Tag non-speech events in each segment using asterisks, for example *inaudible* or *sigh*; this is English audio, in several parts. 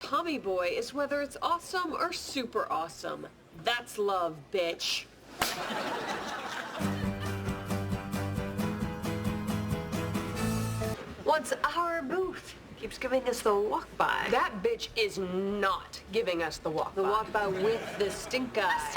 Tommy boy is whether it's awesome or super awesome. That's love, bitch. What's our booth? Keeps giving us the walk by. That bitch is not giving us the walk by. The walk by with the stink eye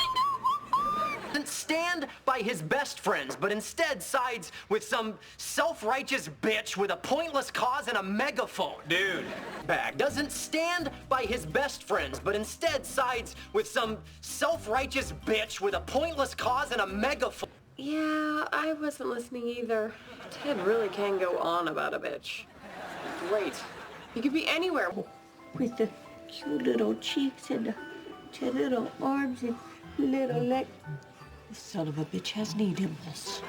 doesn't stand by his best friends, but instead sides with some self-righteous bitch with a pointless cause and a megaphone. Dude. Bag doesn't stand by his best friends, but instead sides with some self-righteous bitch with a pointless cause and a megaphone. Yeah, I wasn't listening either. Ted really can go on about a bitch. Great. He could be anywhere. with the cute little cheeks and the two little arms and little leg. This son of a bitch has knee dimples.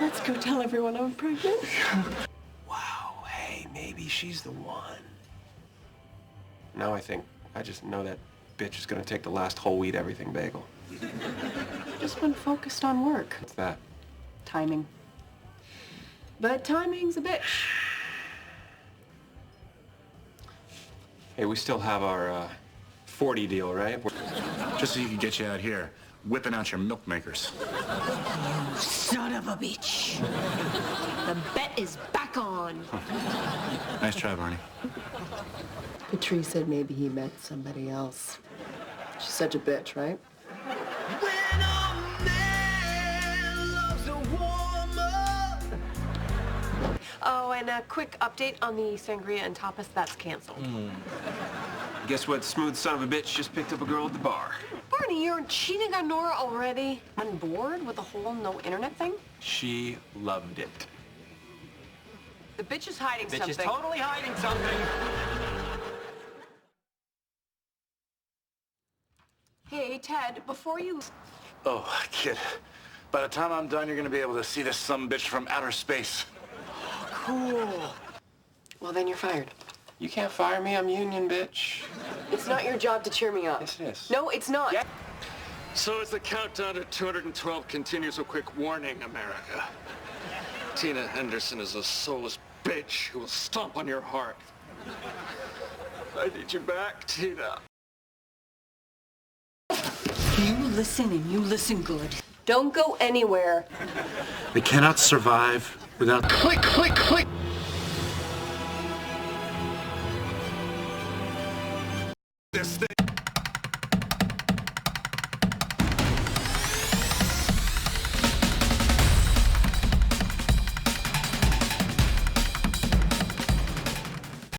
Let's go tell everyone I'm pregnant. *laughs* Wow, hey, maybe she's the one. Now I think I just know that bitch is gonna take the last whole wheat everything bagel. *laughs* Just been focused on work. What's that? Timing. But timing's a bitch. Hey, we still have our uh, 40 deal, right? Just so you can get you out here, whipping out your milk makers. You Son of a bitch. The bet is back on. Nice try, Barney. Patrice said maybe he met somebody else. She's such a bitch, right? Oh, and a quick update on the sangria and tapas. That's canceled. Hmm. Guess what smooth son of a bitch just picked up a girl at the bar? You're cheating on Nora already. On board with the whole no internet thing? She loved it. The bitch is hiding Bitch something. is totally hiding something. Hey, Ted, before you... Oh, kid. By the time I'm done, you're gonna be able to see this some bitch from outer space. Oh, Cool. Well, then you're fired. You can't fire me, I'm union, bitch. It's not your job to cheer me up. Yes, it is. No, it's not. Yeah. So as the countdown to 212 continues, a quick warning, America. Tina Henderson is a soulless bitch who will stomp on your heart. I need you back, Tina. You listen and you listen good. Don't go anywhere. They cannot survive without click, click, click. This thing.